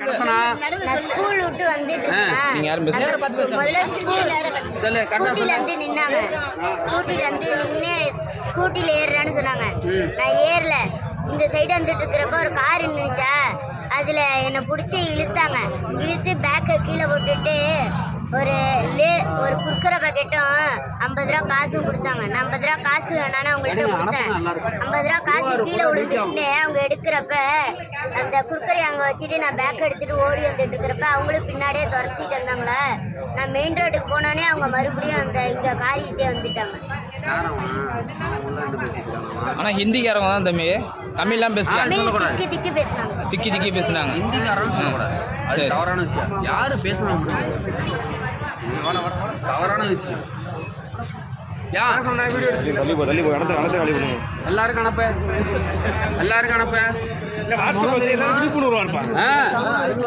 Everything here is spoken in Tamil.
நான் ஸ்கூல் விட்டு வந்துட்டு நீங்க யாரும் முதல்ல ஸ்கூல் ஸ்கூட்டில இருந்து நின்னாங்க. ஸ்கூட்டில இருந்து நின்று ஸ்கூட்டில ஏறுறான்னு சொன்னாங்க. நான் ஏறல. இந்த சைடு வந்துட்டு இருக்கிறப்ப ஒரு கார் நின்னுச்சா? அதுல என்னை பிடிச்சி இழுத்தாங்க. இழுத்து பேக்கை கீழே போட்டுட்டு ஒரு ஒரு குர்க்கரை பாக்கெட்டும் ஐம்பது ரூபா காசும் கொடுத்தாங்க. நான் ஐம்பது ரூபா காசு வேணான்னு அவங்கள்ட்ட கொடுத்தேன். ஐம்பது ரூபா காசு கீழே விழுந்துட்டு அவங்க எடுக்கிறப்ப அந்த குர்க்கரை அங்கே வச்சுட்டு நான் பேக் எடுத்துட்டு ஓடி வந்துட்டு இருக்கிறப்ப அவங்களும் பின்னாடியே துரத்திட்டு வந்தாங்களே நான் மெயின் ரோட்டுக்கு போனோடனே அவங்க மறுபடியும் அந்த இங்கே காரிக்கிட்டே வந்துட்டாங்க. ஆனா ஹிந்திக்காரங்க தான் தம்பி. தமிழ்லாம் தமிழ் திக்கி திக்கி பேசுனாங்க. திக்கி திக்கி பேசுனாங்க. ஹிந்திக்காரன் சொல்லக்கூடாது. அது சரி. தவறான விஷயம். யாரு பேசணும்? தவறான விஷயம். யார் சொன்னா வீடியோ தள்ளி போ தள்ளி போ இடத்த இடத்த காலி பண்ணுங்க எல்லாருக்கும் அனுப்ப எல்லாருக்கும் அனுப்ப இல்லை வாட்ஸ்அப் இருப்பாங்க